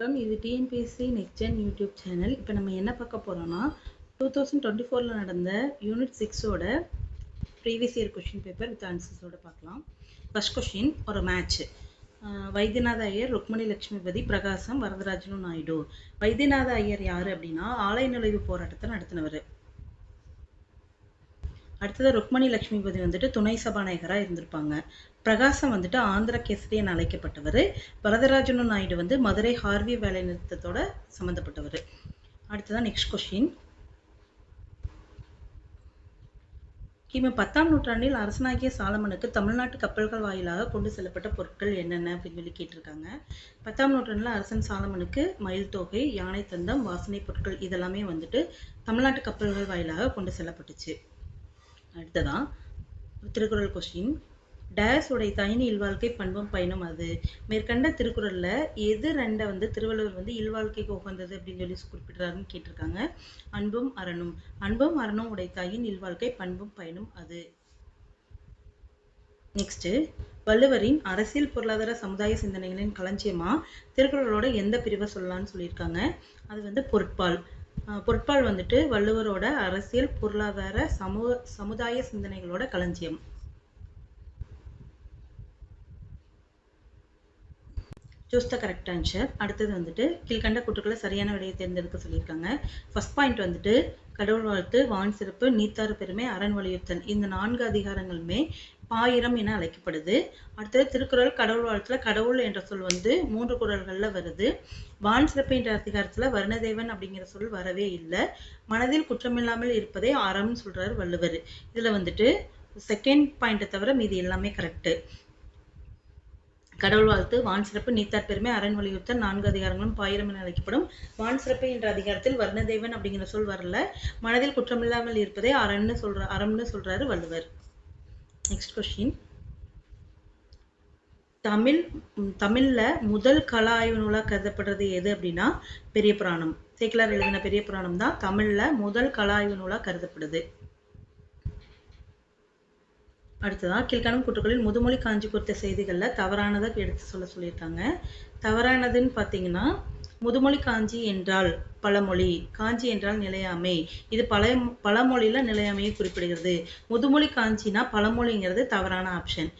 வணக்கம். இது TNPSC next gen YouTube channel இப்போ நம்ம என்ன பார்க்க போகிறோம்னா டூ தௌசண்ட் டுவெண்ட்டி ஃபோரில் நடந்த unit சிக்ஸோட previous year question paper with ஆன்சர்ஸோட பார்க்கலாம். ஃபஸ்ட் கொஷின் ஒரு மேட்ச் வைத்தியநாத ஐயர் ருக்மணி லட்சுமிபதி பிரகாசம் வரதராஜனு நாயுடு. வைத்தியநாத ஐயர் யார் அப்படின்னா ஆலய நுழைவு போராட்டத்தை நடத்தினவர். அடுத்தது ருக்மணி லட்சுமிபதி வந்துட்டு துணை சபாநாயகராக இருந்திருப்பாங்க. பிரகாசம் வந்துட்டு ஆந்திர கேசரியன் அழைக்கப்பட்டவர். வரதராஜனு நாயுடு வந்து மதுரை ஹார்வி வேலை நிறுத்தத்தோட சம்மந்தப்பட்டவர் அடுத்ததான் நெக்ஸ்ட் கொஷின் கிமு பத்தாம் நூற்றாண்டில் அரசனாகிய சாலமனுக்கு தமிழ்நாட்டு கப்பல்கள் வாயிலாக கொண்டு செல்லப்பட்ட பொருட்கள் என்னென்ன அப்படின்னு சொல்லி கேட்டிருக்காங்க. பத்தாம் நூற்றாண்டில் அரசன் சாலமனுக்கு மயில் தொகை யானை தந்தம் வாசனை பொருட்கள் இதெல்லாமே வந்துட்டு தமிழ்நாட்டு கப்பல்கள் வாயிலாக கொண்டு செல்லப்பட்டுச்சு. அடுத்ததான் திருக்குறள் கொஸ்டின் டேஸ் உடைய தனி இல்வாழ்க்கை பண்பும் பயனும் அது. மேற்கண்ட திருக்குறளில் எது ரெண்டை வந்து திருவள்ளுவர் வந்து இல்வாழ்க்கைக்கு உகந்தது அப்படின்னு சொல்லி குறிப்பிடுறாருன்னு கேட்டிருக்காங்க. அன்பும் அரணும் அன்பும் அரணும் உடைய தாயின் இல்வாழ்க்கை பண்பும் பயனும் அது. நெக்ஸ்ட்டு வள்ளுவரின் அரசியல் பொருளாதார சமுதாய சிந்தனைகளின் களஞ்சியமாக திருக்குறளோட எந்த பிரிவை சொல்லலாம்னு சொல்லியிருக்காங்க. அது வந்து பொருட்பால் பொற்பால் வந்துட்டு வள்ளுவரோட அரசியல் பொருளாதார சமூக சமுதாய சிந்தனைகளோட களஞ்சியம். சூஸ் த கரெக்ட் ஆன்சர் அடுத்தது வந்துட்டு கீழ்கண்ட கூட்டுக்களை சரியான விடையை தேர்ந்தெடுக்க சொல்லியிருக்காங்க. ஃபர்ஸ்ட் பாயிண்ட் வந்துட்டு கடவுள் வாழ்த்து வான் சிறப்பு நீத்தாறு பெருமை அரண் வலியுறுத்தல். இந்த நான்கு அதிகாரங்களுமே பாயிரம் என அழைக்கப்படுது. அடுத்தது திருக்குறள் கடவுள் வாழ்த்துல கடவுள் என்ற சொல் வந்து மூன்று குரல்களில் வருது. வான் சிறப்பு என்ற அதிகாரத்தில் வருணதேவன் அப்படிங்கிற சொல் வரவே இல்லை. மனதில் குற்றமில்லாமல் இருப்பதே அறம்னு சொல்கிறார் வள்ளுவர். இதில் வந்துட்டு செகண்ட் பாயிண்ட்டை தவிர மீதி எல்லாமே கரெக்டு கடவுள் வாழ்த்து. வான் சிறப்பு நீத்தார் பெருமை அரண் வலியுறுத்தல் நான்கு அதிகாரங்களும் பாயிரம் என அழைக்கப்படும். வான் சிறப்பு என்ற அதிகாரத்தில் வர்ணதேவன் அப்படிங்கிற சொல் வரல. மனதில் குற்றமில்லாமல் இருப்பதே அரண்னு சொல்ற அறம்னு சொல்றாரு வள்ளுவர். நெக்ஸ்ட் கொஸ்டின் தமிழ் தமிழ்ல முதல் கல ஆய்வு நூலாக கருதப்படுறது எது அப்படின்னா பெரிய புராணம். சேக்கிலார் எழுதின பெரிய புராணம் தான் தமிழ்ல முதல் கல ஆய்வு கருதப்படுது. அடுத்ததான் கீழ்காணும் கூட்டுகளில் முதுமொழி காஞ்சி குறித்த செய்திகளில் தவறானதை எடுத்து சொல்ல சொல்லியிருக்காங்க. தவறானதுன்னு பார்த்தீங்கன்னா முதுமொழி காஞ்சி என்றால் பழமொழி காஞ்சி என்றால் நிலையாமை. இது பழைய பழமொழியில் நிலையாமையை குறிப்பிடுகிறது. முதுமொழி காஞ்சினா பழமொழிங்கிறது தவறான ஆப்ஷன்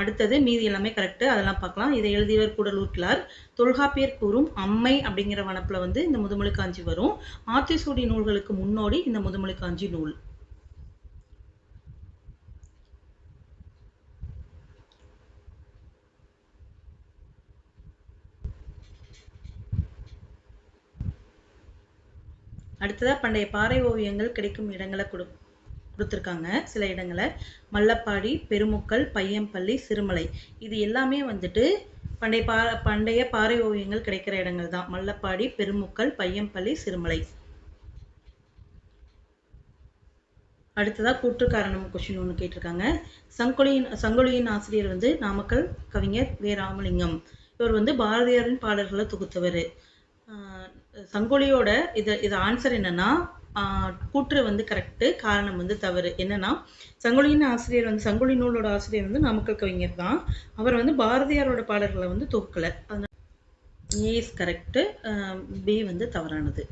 அடுத்தது மீதி எல்லாமே கரெக்டு அதெல்லாம் பார்க்கலாம். இதை எழுதியவர் கூடலூட்டிலார் தொல்காப்பியர் கூறும் அம்மை அப்படிங்கிற வனப்பில் வந்து இந்த முதுமொழி காஞ்சி வரும். ஆத்திசூடி நூல்களுக்கு முன்னோடி இந்த முதுமொழி காஞ்சி நூல். அடுத்ததா பண்டைய பாறை ஓவியங்கள் கிடைக்கும் இடங்களை கொடு கொடுத்துருக்காங்க. சில இடங்களை. மல்லப்பாடி பெருமுக்கல் பையம்பள்ளி சிறுமலை. இது எல்லாமே வந்துட்டு பண்டைய பா பண்டைய பாறை ஓவியங்கள் கிடைக்கிற இடங்கள் தான். மல்லப்பாடி பெருமுக்கல் பையம்பள்ளி சிறுமலை. அடுத்ததா கூற்று காரணம் கொஷின் ஒன்று கேட்டிருக்காங்க. சங்கொலியின் சங்கொலியின் ஆசிரியர் வந்து நாமக்கல் கவிஞர் வே ராமலிங்கம் இவர் வந்து பாரதியாரின் பாடல்களை தொகுத்தவர். சங்கொலியோட இது இது ஆன்சர் என்னன்னா கூற்று வந்து கரெக்டு காரணம் வந்து தவறு. என்னன்னா சங்கொலியின் ஆசிரியர் வந்து சங்கொலி நூலோட ஆசிரியர் வந்து நாமக்கல் கவிஞர் தான். அவர் வந்து பாரதியாரோட பாடல்களை வந்து தொகுக்கலை. அதனால ஏ இஸ் கரெக்டு பி வந்து தவறானது.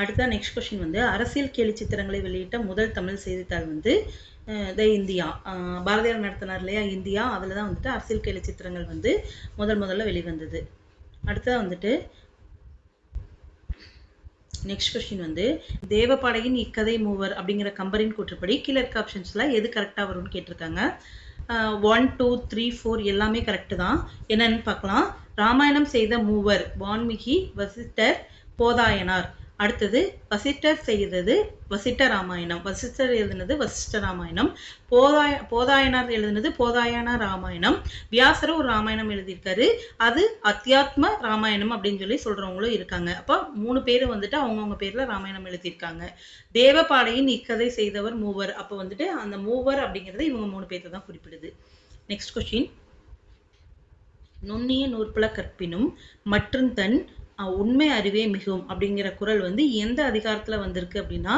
அடுத்த நெக்ஸ்ட் கொஸ்டின் வந்து அரசியல் கேலி சித்திரங்களை வெளியிட்ட முதல் தமிழ் செய்தித்தாள் வந்து த இந்தியா பாரதியார் நடத்தினார் இல்லையா? இந்தியா அதில் தான் வந்துட்டு அரசியல் கேலி சித்திரங்கள் வந்து முதல் முதல்ல வெளிவந்தது. அடுத்ததாக வந்துட்டு நெக்ஸ்ட் கொஸ்டின் வந்து தேவபாடையின் இக்கதை மூவர் அப்படிங்கிற கம்பரின் கூற்றுப்படி கீழே இருக்க ஆப்ஷன்ஸில் எது கரெக்டாக வரும்னு கேட்டிருக்காங்க. ஒன் டூ த்ரீ ஃபோர் எல்லாமே கரெக்டு தான். என்னன்னு பார்க்கலாம். ராமாயணம் செய்த மூவர் வான்மிகி வசிஷ்டர் போதாயனார். அடுத்தது வசிட்டர் செய்தது வசிட்ட ராமாயணம். வசிஷ்டர் எழுதினது வசிஷ்ட ராமாயணம். போதாய போதாயனார் எழுதினது போதாயன ராமாயணம். வியாசர் ஒரு ராமாயணம் எழுதியிருக்காரு. அது அத்தியாத்ம ராமாயணம் அப்படின்னு சொல்லி சொல்றவங்களும் இருக்காங்க. அப்போ மூணு பேர் வந்துட்டு அவங்கவுங்க பேர்ல ராமாயணம் எழுதியிருக்காங்க. தேவபாடையின் இக்கதை செய்தவர் மூவர். அப்போ வந்துட்டு அந்த மூவர் அப்படிங்கிறது இவங்க மூணு பேர்த்த தான் குறிப்பிடுது. நெக்ஸ்ட் கொஸ்டின் நுண்ணிய நூற்பல கற்பினும் மற்றும் தன் உண்மை அறிவே மிகும் அப்படிங்கிற குரல் வந்து எந்த அதிகாரத்துல வந்திருக்கு அப்படின்னா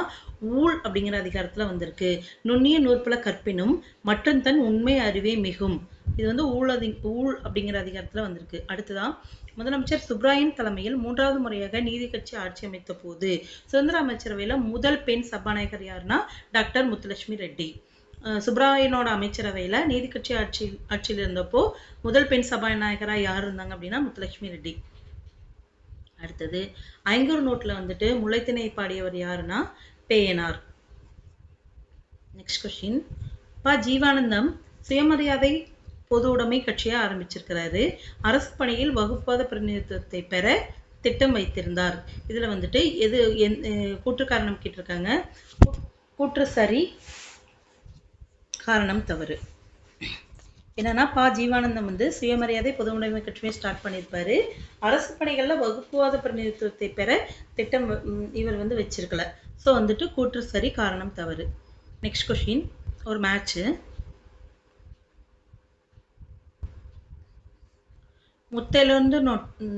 ஊழ் அப்படிங்கிற அதிகாரத்துல வந்திருக்கு. நுண்ணிய நூற்பல கற்பினும் மற்றும் தன் உண்மை அறிவே மிகும். இது வந்து ஊழதி ஊழ் அப்படிங்கிற அதிகாரத்துல வந்திருக்கு. அடுத்ததான் முதலமைச்சர் சுப்ராயன் தலைமையில் மூன்றாவது முறையாக நீதி கட்சி ஆட்சி அமைத்த போது சுதந்திர அமைச்சரவையில முதல் பெண் சபாநாயகர் யாருன்னா டாக்டர் முத்துலட்சுமி ரெட்டி. சுப்ராயனோட அமைச்சரவையில நீதி கட்சி ஆட்சி ஆட்சியில் இருந்தப்போ முதல் பெண் சபாநாயகராக யார் இருந்தாங்க அப்படின்னா முத்துலட்சுமி ரெட்டி. அடுத்தது ஐங்கூர் நோட்டில் வந்துட்டு முல்லைத்திணை பாடியவர் யாருன்னா பேயனார். நெக்ஸ்ட் கொஸ்டின் ப. ஜீவானந்தம் சுயமரியாதை பொது உடைமை கட்சியை ஆரம்பிச்சிருக்கிறாரு. அரசு பணியில் வகுப்பாத பிரதிநிதித்துவத்தை பெற திட்டம் வைத்திருந்தார். இதில் வந்துட்டு எது எந்- கூற்று காரணம் கேட்டிருக்காங்க. கூற்று சரி காரணம் தவறு. என்னன்னா பா. ஜீவானந்தம் வந்து சுயமரியாதை பொது உடைமை கட்சியை ஸ்டார்ட் பண்ணியிருப்பாரு. அரசு பணிகளில் வகுப்புவாத பிரதிநிதித்துவத்தை பெற திட்டம் இவர் வந்து வச்சிருக்கல. ஸோ வந்துட்டு கூற்று சரி காரணம் தவறு. நெக்ஸ்ட் கொஷின் ஒரு மேட்ச்சு முத்தெழுந்து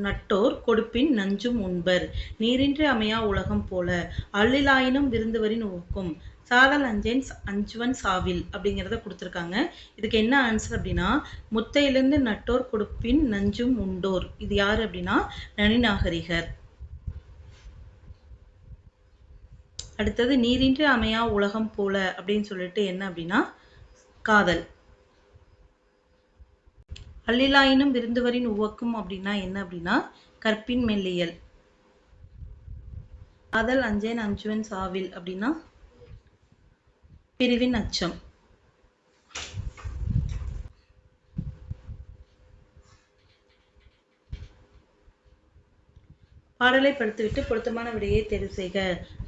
நட்டோர் கொடுப்பின் நஞ்சும் உண்பர். நீரின்றி அமையா உலகம் போல. அள்ளிலாயினும் விருந்துவரின் ஊக்கும் சாதல் அஞ்சேன் அஞ்சுவன் சாவில் அப்படிங்கிறத கொடுத்துருக்காங்க. இதுக்கு என்ன ஆன்சர் அப்படின்னா முத்தையிலிருந்து நட்டோர் கொடுப்பின் நஞ்சும் உண்டோர். இது யாரு அப்படின்னா நனிநாகரிகர் அடுத்தது நீரின்றி அமையா உலகம் போல அப்படின்னு சொல்லிட்டு என்ன அப்படின்னா காதல். அள்ளிலாயினும் விருந்துவரின் உவக்கும் அப்படின்னா என்ன அப்படின்னா கற்பின் மெல்லியல். காதல் அஞ்சேன் அஞ்சுவன் சாவில் அப்படின்னா பிரிவின் அச்சம். பாடலை படித்துவிட்டு பொருத்தமான விடையை தேர்வு செய்க.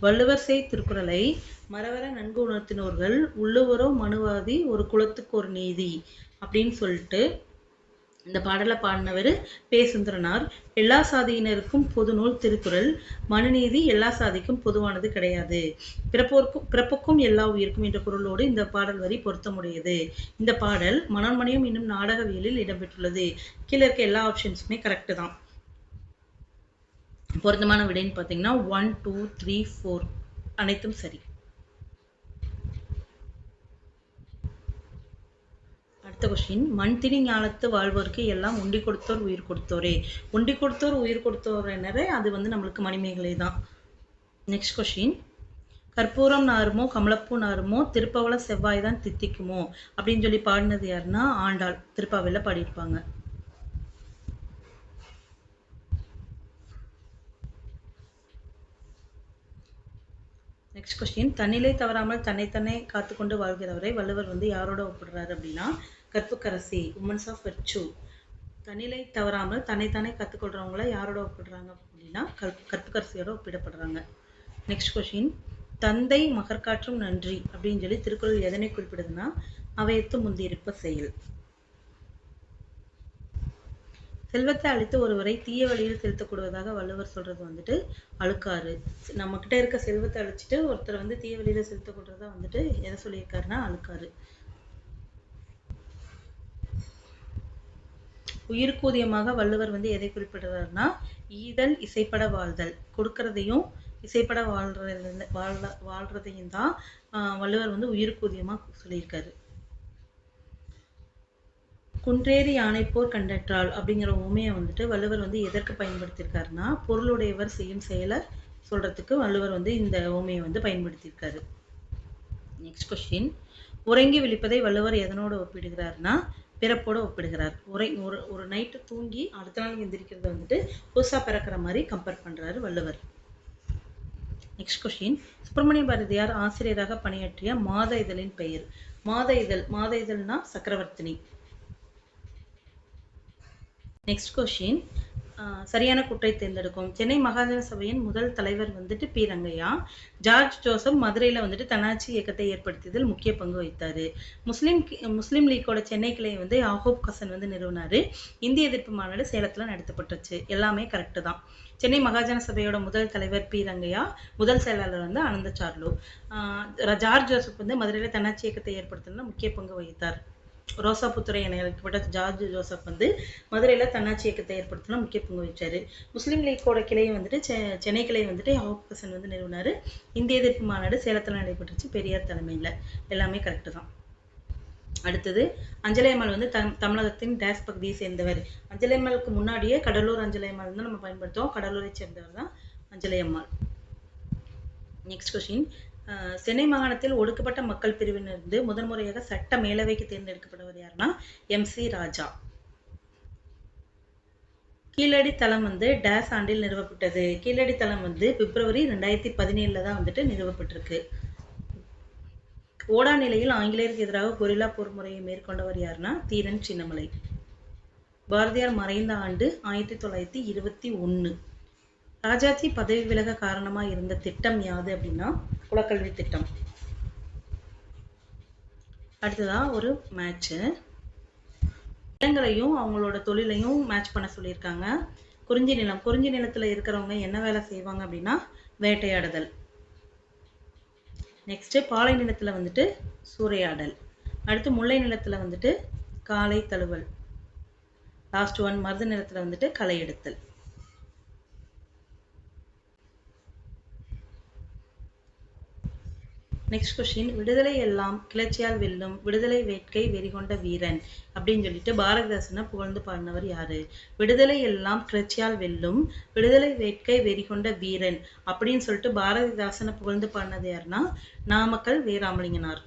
வள்ளுவர் செய் திருக்குறளை மரவர நன்கு உணர்த்தினோர்கள் உள்ளுவரோ மனுவாதி ஒரு குலத்துக்கு ஒரு நீதி அப்படின்னு சொல்லிட்டு இந்த பாடலை பாடினவர் பே. சுந்தரனார். எல்லா சாதியினருக்கும் பொது நூல் திருக்குறள். மனுநீதி எல்லா சாதிக்கும் பொதுவானது கிடையாது. பிறப்போருக்கும் பிறப்புக்கும் எல்லா உயிருக்கும் என்ற குரலோடு இந்த பாடல் வரி பொருத்தமுடையது. இந்த பாடல் மனோன்மணியம் இன்னும் நாடகவியலில் இடம்பெற்றுள்ளது. கீழே இருக்க எல்லா ஆப்ஷன்ஸுமே கரெக்டு தான். பொருத்தமான விடைன்னு பார்த்தீங்கன்னா ஒன் டூ த்ரீ ஃபோர் அனைத்தும் சரி. அடுத்த கொஸ்டின் மண் திணி ஞானத்து வாழ்வோருக்கு எல்லாம் உண்டி கொடுத்தோர் உயிர் கொடுத்தோரே. உண்டி கொடுத்தோர் உயிர் கொடுத்தோர் என்னவே அது வந்து நம்மளுக்கு மணிமேகலை தான். நெக்ஸ்ட் கொஷின் கற்பூரம் நாருமோ கமலப்பூ நாருமோ திருப்பவள செவ்வாய் தான் தித்திக்குமோ? அப்படின்னு சொல்லி பாடினது யாருன்னா ஆண்டாள். திருப்பாவையில பாடியிருப்பாங்க. நெக்ஸ்ட் கொஸ்டின் தன்னிலை தவறாமல் தன்னைத்தன்னை காத்துக்கொண்டு வாழ்கிறவரை வள்ளுவர் வந்து யாரோட ஒப்பிடுறாரு அப்படின்னா கற்புக்கரசி உமன்ஸ் ஆஃப் வெர்ச்சு தன்னிலை தவறாமல் தன்னைத்தானே கற்றுக்கொள்றவங்கள யாரோட ஒப்பிடுறாங்க அப்படின்னா கற்பு கற்புக்கரசியோட ஒப்பிடப்படுறாங்க. நெக்ஸ்ட் கொஷின் தந்தை மகற்காற்றும் நன்றி அப்படின்னு சொல்லி திருக்குறள் எதனை குறிப்பிடுதுன்னா அவையத்து முந்தியிருப்ப செயல். செல்வத்தை அழித்து ஒருவரை தீய வழியில் செலுத்தக்கூடுவதாக வள்ளுவர் சொல்றது வந்துட்டு அழுக்காறு. நம்ம கிட்ட இருக்க செல்வத்தை அழிச்சிட்டு ஒருத்தர் வந்து தீய வழியில செலுத்தக்கூடுறதா வந்துட்டு எதை சொல்லியிருக்காருன்னா அழுக்காறு. உயிர்க்கூதியமாக வள்ளுவர் வந்து எதை குறிப்பிடுறாருன்னா ஈதல் இசைப்பட வாழ்தல் கொடுக்கறதையும் இசைப்பட வாழ்றது வாழ்ற வாழ்றதையும் தான் ஆஹ் வள்ளுவர் வந்து உயிர்க்கூதியமா சொல்லியிருக்காரு. குன்றேறி யானைப்போர் கண்டற்றால் அப்படிங்கிற உமையை வந்துட்டு வள்ளுவர் வந்து எதற்கு பயன்படுத்தியிருக்காருன்னா பொருளுடையவர் செய்யும் செயலை சொல்றதுக்கு வள்ளுவர் வந்து இந்த உமையை வந்து பயன்படுத்தியிருக்காரு. நெக்ஸ்ட் கொஸ்டின் உறங்கி விழிப்பதை வள்ளுவர் எதனோட ஒப்பிடுகிறார்னா பிறப்போட ஒப்பிடுகிறார். ஒரே ஒரு ஒரு நைட்டு தூங்கி அடுத்த நாள் எந்திரிக்கிறத வந்துட்டு புதுசா பிறக்கிற மாதிரி கம்பேர் பண்றாரு வள்ளுவர். நெக்ஸ்ட் கொஷின் சுப்பிரமணிய பாரதியார் ஆசிரியராக பணியாற்றிய மாத இதழின் பெயர். மாத இதழ் மாத இதழ்னா சக்கரவர்த்தினி. நெக்ஸ்ட் கொஷின் சரியான குற்றை தேர்ந்தெடுக்கும். சென்னை மாகாண சபையின் முதல் தலைவர் வந்துட்டு பி. ரங்கையா. ஜார்ஜ் ஜோசப் மதுரையில் வந்துட்டு தன்னாட்சி இயக்கத்தை ஏற்படுத்தியதில் முக்கிய பங்கு வகித்தார். முஸ்லீம் முஸ்லீம் லீக்கோட சென்னை கிளையை வந்து யாகூப் கசன் வந்து நிறுவினாரு. இந்திய எதிர்ப்பு மாநாடு சேலத்தில் நடத்தப்பட்டுச்சு. எல்லாமே கரெக்டு தான். சென்னை மகாஜன சபையோட முதல் தலைவர் பி. ரங்கையா முதல் செயலாளர் வந்து அனந்த சார்லு. ஜார்ஜ் ஜோசப் வந்து மதுரையில் தன்னாட்சி இயக்கத்தை ஏற்படுத்தினதுல முக்கிய பங்கு வகித்தார். ரோசாபுத்துறை என அழைக்கப்பட்ட ஜார்ஜ் ஜோசப் வந்து மதுரையில தன்னாட்சி இயக்கத்தை ஏற்படுத்தின முக்கிய பங்கு வகிச்சாரு. முஸ்லீம் லீக்கோட கிளையை வந்துட்டு செ- சென்னை கிளை வந்துட்டு யாகூப் வந்து நிறுவினார். இந்திய எதிர்ப்பு மாநாடு சேலத்துல நடைபெற்றுச்சு பெரியார் தலைமையில. எல்லாமே கரெக்டு தான். அடுத்தது அஞ்சலையம்மாள் வந்து தம் தமிழகத்தின் டேஸ் பகுதியை சேர்ந்தவர். அஞ்சலையம்மாளுக்கு முன்னாடியே கடலூர் அஞ்சலையம்மாள் வந்து நம்ம பயன்படுத்துவோம். கடலூரை சேர்ந்தவர் தான் அஞ்சலையம்மாள் நெக்ஸ்ட் கொஸ்டின் சென்னை மாகாணத்தில் ஒடுக்கப்பட்ட மக்கள் பிரிவினரிருந்து முதன் முறையாக சட்ட மேலவைக்கு தேர்ந்தெடுக்கப்பட்டவர் யாருன்னா எம். சி. ராஜா. கீழடி தளம் வந்து டேஸ் ஆண்டில் நிறுவப்பட்டது. கீழடி தளம் வந்து பிப்ரவரி ரெண்டாயிரத்தி பதினேழுல தான் வந்துட்டு நிறுவப்பட்டிருக்கு. ஓடா நிலையில் ஆங்கிலேயருக்கு எதிராக கொரில்லா போர் முறையை மேற்கொண்டவர் யாருன்னா தீரன் சின்னமலை. பாரதியார் மறைந்த ஆண்டு ஆயிரத்தி தொள்ளாயிரத்தி இருபத்தி ஒன்று ராஜாஜி பதவி விலக காரணமாக இருந்த திட்டம் யாது அப்படின்னா குலக்கல்வி திட்டம். அடுத்ததாக ஒரு மேட்ச்சு நிலங்களையும் அவங்களோட தொழிலையும் மேட்ச் பண்ண சொல்லியிருக்காங்க. குறிஞ்சி நிலம். குறிஞ்சி நிலத்தில் இருக்கிறவங்க என்ன வேலை செய்வாங்க அப்படின்னா வேட்டையாடுதல். நெக்ஸ்ட்டு பாலை நிலத்தில் வந்துட்டு சூறையாடல். அடுத்து முல்லை நிலத்தில் வந்துட்டு காலை தழுவல். லாஸ்ட் ஒன் மருத நிலத்தில் வந்துட்டு களை எடுத்தல் நெக்ஸ்ட் கொஸ்டின் விடுதலை எல்லாம் கிளர்ச்சியால் வெல்லும் விடுதலை வேட்கை வெறிகொண்ட வீரன் அப்படின்னு சொல்லிட்டு பாரதிதாசனை புகழ்ந்து பாடினவர் யாரு? விடுதலை எல்லாம் கிளர்ச்சியால் வெல்லும் விடுதலை வேட்கை வெறிகொண்ட வீரன் அப்படின்னு சொல்லிட்டு பாரதிதாசனை புகழ்ந்து பாடினது யாருன்னா நாமக்கல் வீராமலிங்கனார்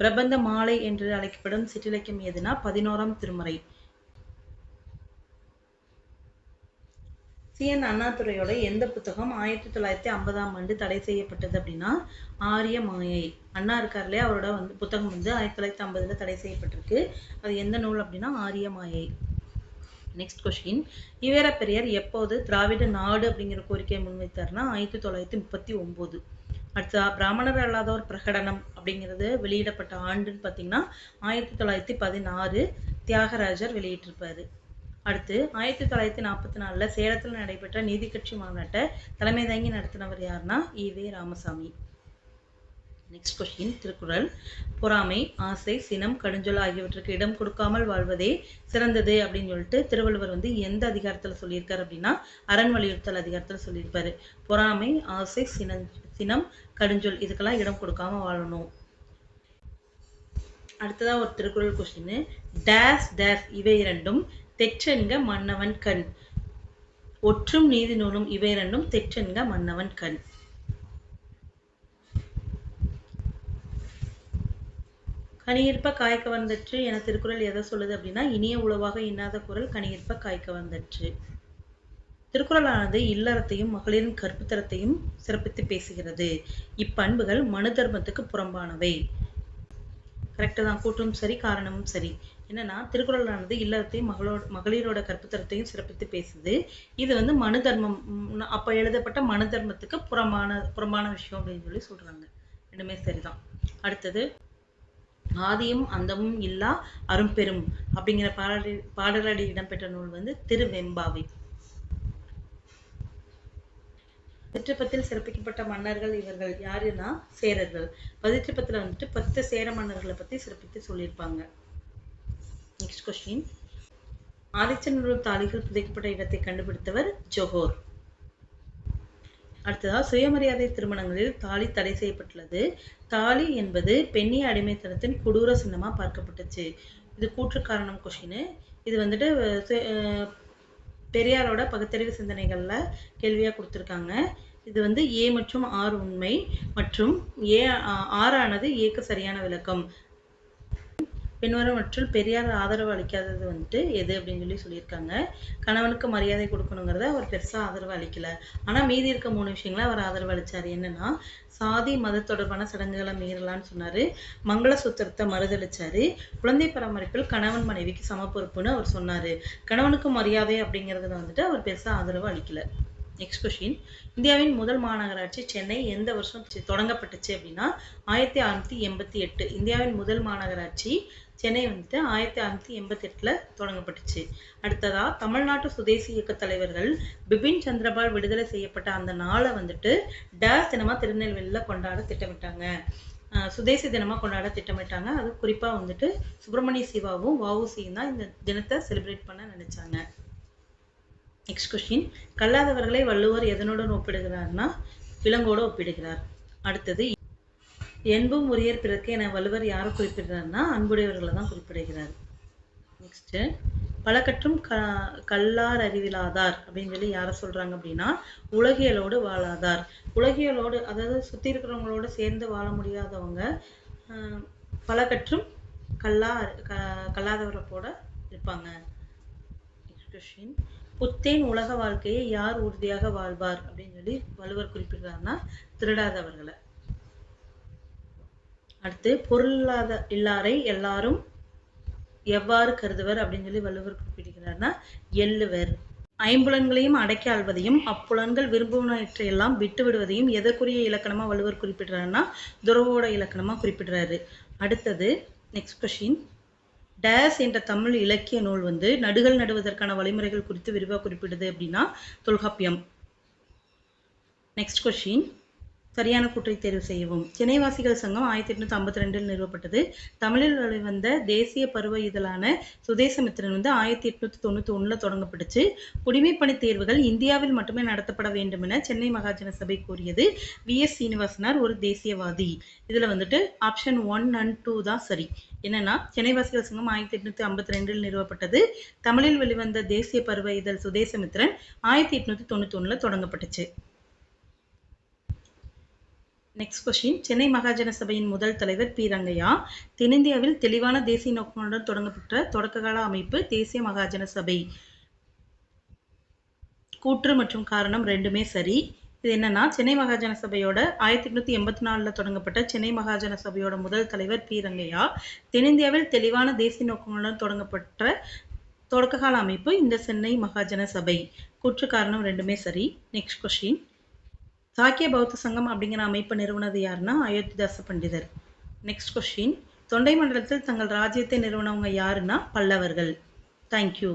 பிரபந்த மாலை என்று அழைக்கப்படும் சிற்றிலக்கியம் எதுனா பதினோராம் திருமுறை. சி. என். அண்ணாதுரையோட எந்த புத்தகம் ஆயிரத்தி தொள்ளாயிரத்தி ஐம்பதாம் ஆண்டு தடை செய்யப்பட்டது அப்படின்னா ஆரிய மாயை. அண்ணா இருக்கார் இல்லையா அவரோட வந்து புத்தகம் வந்து ஆயிரத்தி தொள்ளாயிரத்தி ஐம்பதுல தடை செய்யப்பட்டிருக்கு. அது எந்த நூல் அப்படின்னா ஆரிய மாயை. நெக்ஸ்ட் கொஸ்டின் ஈவேரா பெரியார் எப்போது திராவிட நாடு அப்படிங்கிற கோரிக்கையை முன்வைத்தார்னா ஆயிரத்தி தொள்ளாயிரத்தி முப்பத்தி ஒன்பது அடுத்ததா பிராமணர் அல்லாதோர் பிரகடனம் அப்படிங்கிறது வெளியிடப்பட்ட ஆண்டுன்னு பார்த்தீங்கன்னா ஆயிரத்தி தொள்ளாயிரத்தி பதினாறு தியாகராஜர் வெளியிட்டிருப்பாரு. அடுத்து ஆயிரத்தி தொள்ளாயிரத்தி நாற்பத்தி நாலில் சேலத்தில் நடைபெற்ற நீதி கட்சி மாநாட்டை தலைமை தாங்கி நடத்தினவர் யாருன்னா E V Ramasamy. Next question Thirukkural. பொறாமை ஆசை சினம் கடுஞ்சொல் ஆகியவற்றுக்கு இடம் கொடுக்காமல் வாழ்வதே சிறந்தது அப்படின்னு சொல்லிட்டு திருவள்ளுவர் வந்து எந்த அதிகாரத்துல சொல்லியிருக்காரு அப்படின்னா அரண் வலியுறுத்தல் அதிகாரத்துல சொல்லியிருப்பாரு. பொறாமை ஆசை சினம் சினம் கடுஞ்சொல் இதுக்கெல்லாம் இடம் கொடுக்காம வாழணும். அடுத்ததா ஒரு திருக்குறள் கொஸ்டின் டேஸ் டேஸ் இவை இரண்டும் தெற்றென்க மன்னவன் கண். ஒற்றும் நீதி நூலும் இவை இரண்டும் தெற்றென்க மன்னவன் கண். கனியிருப்ப காய்க்க வந்தற்று என திருக்குறள் எதை சொல்லுது அப்படின்னா இனிய உளவாக இன்னாத குரல் கனியிருப்ப காய்க்க வந்தற்று திருக்குறளானது இல்லறத்தையும் மகளிரின் கற்புத்தரத்தையும் சிறப்பித்து பேசுகிறது. இப்பண்புகள் மனு தர்மத்துக்கு புறம்பானவை. கரெக்டு தான் கூட்டும் சரி காரணமும் சரி. என்னன்னா திருக்குறளானது இல்லறத்தையும் மகளோட மகளிரோட கற்புத்தரத்தையும் சிறப்பித்து பேசுது. இது வந்து மனு தர்மம் அப்போ அப்ப எழுதப்பட்ட மனு தர்மத்துக்கு புறமான புறமான விஷயம் அப்படின்னு சொல்லி சொல்றாங்க. ரெண்டுமே சரிதான். அடுத்தது ஆதியும் அந்தமும் இல்லா அரும்பெரும் அப்படிங்கிற பாடலி பாடலடி இடம்பெற்ற நூல் வந்து திருவெம்பாவை. பதிற்றுப்பத்தில் சிறப்பிக்கப்பட்ட மன்னர்கள் இவர்கள் யாருன்னா சேரர்கள். பதிற்றுப்பத்துல வந்துட்டு பத்து சேர மன்னர்களை பத்தி சிறப்பித்து சொல்லியிருப்பாங்க. நெக்ஸ்ட் கொஸ்டின் ஆதிச்சநல்லூர் தாலிகள் புதைக்கப்பட்ட இடத்தை கண்டுபிடித்தவர் ஜொஹோர் அடுத்ததா சுயமரியாதை திருமணங்களில் தாலி தடை செய்யப்பட்டுள்ளது. தாலி என்பது பெண்ணிய அடிமைத்தனத்தின் கொடூர சின்னமா பார்க்கப்பட்டுச்சு. இது கூற்று காரணம் கொஷின் இது வந்துட்டு பெரியாரோட பகுத்தறிவு சிந்தனைகள்ல கேள்வியா கொடுத்திருக்காங்க. இது வந்து ஏ மற்றும் ஆர் உண்மை மற்றும் ஏ ஆறானது ஏக்கு சரியான விளக்கம். பின்வருவற்றில் பெரியார் ஆதரவு அளிக்காதது வந்துட்டு எது அப்படின்னு சொல்லி சொல்லியிருக்காங்க. கணவனுக்கு மரியாதை கொடுக்கணுங்கிறத அவர் பெருசா ஆதரவு அளிக்கல. ஆனா மீதி இருக்க மூணு விஷயங்களை அவர் ஆதரவு அளிச்சாரு. என்னன்னா சாதி மத தொடர்பான சடங்குகளை மீறலாம்னு சொன்னாரு. மங்கள சுத்திரத்தை மறுதளிச்சாரு. குழந்தை பராமரிப்பில் கணவன் மனைவிக்கு சம பொறுப்புன்னு அவர் சொன்னாரு. கணவனுக்கு மரியாதை அப்படிங்கிறதுல வந்துட்டு அவர் பெருசா ஆதரவு அளிக்கல. நெக்ஸ்ட் கொஷின் இந்தியாவின் முதல் மாநகராட்சி சென்னை எந்த வருஷம் தொடங்கப்பட்டுச்சு அப்படின்னா ஆயிரத்தி அறுநூத்தி எண்பத்தி எட்டு. இந்தியாவின் முதல் மாநகராட்சி சென்னை வந்துட்டு ஆயிரத்தி அறுநூத்தி எண்பத்தி எட்டுல தொடங்கப்பட்டுச்சு. அடுத்ததா தமிழ்நாட்டு சுதேசி இயக்க தலைவர்கள் பிபின் சந்திரபால் விடுதலை செய்யப்பட்ட அந்த நாளை வந்துட்டு டேஸ் தினமா திருநெல்வேலியில கொண்டாட திட்டமிட்டாங்க. சுதேசி தினமாக கொண்டாட திட்டமிட்டாங்க. அது குறிப்பாக வந்துட்டு சுப்பிரமணிய சிவாவும் வஉசியும் தான் இந்த தினத்தை செலிப்ரேட் பண்ண நினச்சாங்க. நெக்ஸ்ட் கொஸ்டின் கல்லாதவர்களை வள்ளுவர் எதனுடன் ஒப்பிடுகிறார்னா? விலங்கோடு ஒப்பிடுகிறார். அடுத்தது என்பும் உரியர் பிறக்க என வள்ளுவர் யாரை குறிப்பிடுறாருன்னா அன்புடையவர்களை தான் குறிப்பிடுகிறார். நெக்ஸ்ட்டு பழக்கற்றும் க கல்லார் அறிவிலாதார் அப்படின்னு சொல்லி யாரை சொல்றாங்க அப்படின்னா? உலகியலோடு வாழாதார். உலகியலோடு அதாவது சுற்றி இருக்கிறவங்களோட சேர்ந்து வாழ முடியாதவங்க ஆஹ், பலகற்றும் கல்லா க கல்லாதவரை போட இருப்பாங்க. நெக்ஸ்ட் கொஸ்டின் புத்தேன் உலக வாழ்க்கையை யார் உறுதியாக வாழ்வார்? அப்படின்னு சொல்லி வள்ளுவர் குறிப்பிடுறாருன்னா திருடாதவர்களை அடுத்து பொருளாத இல்லாரை எல்லாரும் எவ்வாறு கருதுவர்? அப்படின்னு சொல்லி வள்ளுவர் குறிப்பிடுகிறார்னா எள்ளுவர். ஐம்புலன்களையும் அடக்கி ஆள்வதையும் அப்புலன்கள் விரும்புவனற்றையெல்லாம் விட்டு விடுவதையும் எதற்குரிய இலக்கணமா வள்ளுவர் குறிப்பிடுறாருன்னா துறவோட இலக்கணமா குறிப்பிடுறாரு. அடுத்தது நெக்ஸ்ட் கொஷின் டேஸ் என்ற தமிழ் இலக்கிய நூல் வந்து நடுகள் நடுவதற்கான வழிமுறைகள் குறித்து விரிவாக குறிப்பிடுது அப்படின்னா தொல்காப்பியம். நெக்ஸ்ட் கொஷின் சரியான கூற்றை தேர்வு செய்யவும். சென்னைவாசிகள் சங்கம் ஆயிரத்தி எட்நூத்தி ஐம்பத்தி ரெண்டில் நிறுவப்பட்டது. தமிழில் வெளிவந்த தேசிய பருவ இதழான சுதேசமித்திரன் வந்து ஆயிரத்தி எட்நூத்தி தொண்ணூத்தி ஒண்ணுல தொடங்கப்பட்டுச்சு. குடிமைப்பணி தேர்வுகள் இந்தியாவில் மட்டுமே நடத்தப்பட வேண்டும் என சென்னை மகாஜன சபை கூறியது. வி. எஸ். சீனிவாசனார் ஒரு தேசியவாதி. இதுல வந்துட்டு ஆப்ஷன் ஒன் அண்ட் டூ தான் சரி. என்னன்னா சென்னைவாசிகள் சங்கம் ஆயிரத்தி எட்நூத்தி ஐம்பத்தி ரெண்டில் நிறுவப்பட்டது. தமிழில் வெளிவந்த தேசிய பருவ இதழ் சுதேசமித்திரன் ஆயிரத்தி எட்நூத்தி தொண்ணூத்தி ஒண்ணுல தொடங்கப்பட்டுச்சு. நெக்ஸ்ட் கொஸ்டின் சென்னை மகாஜன சபையின் முதல் தலைவர் பி. ரங்கையா தென்னிந்தியாவில் தெளிவான தேசிய நோக்கங்களுடன் தொடங்கப்பட்ட தொடக்ககால அமைப்பு தேசிய மகாஜன சபை. கூற்று மற்றும் காரணம் ரெண்டுமே சரி. இது என்னன்னா சென்னை மகாஜன சபையோட ஆயிரத்தி எட்நூத்தி எண்பத்தி நாலில் தொடங்கப்பட்ட சென்னை மகாஜன சபையோட முதல் தலைவர் பி. ரங்கையா தென்னிந்தியாவில் தெளிவான தேசிய நோக்கங்களுடன் தொடங்கப்பட்ட தொடக்ககால அமைப்பு இந்த சென்னை மகாஜன சபை. கூற்று காரணம் ரெண்டுமே சரி. நெக்ஸ்ட் கொஸ்டின் சாக்கிய பௌத்த சங்கம் அப்படிங்கிற அமைப்பு நிறுவனது யாருன்னா அயோத்திதாச பண்டிதர். நெக்ஸ்ட் கொஸ்டின் தொண்டை மண்டலத்தில் தங்கள் ராஜ்யத்தை நிறுவனவங்க யாருன்னா பல்லவர்கள். தேங்க்யூ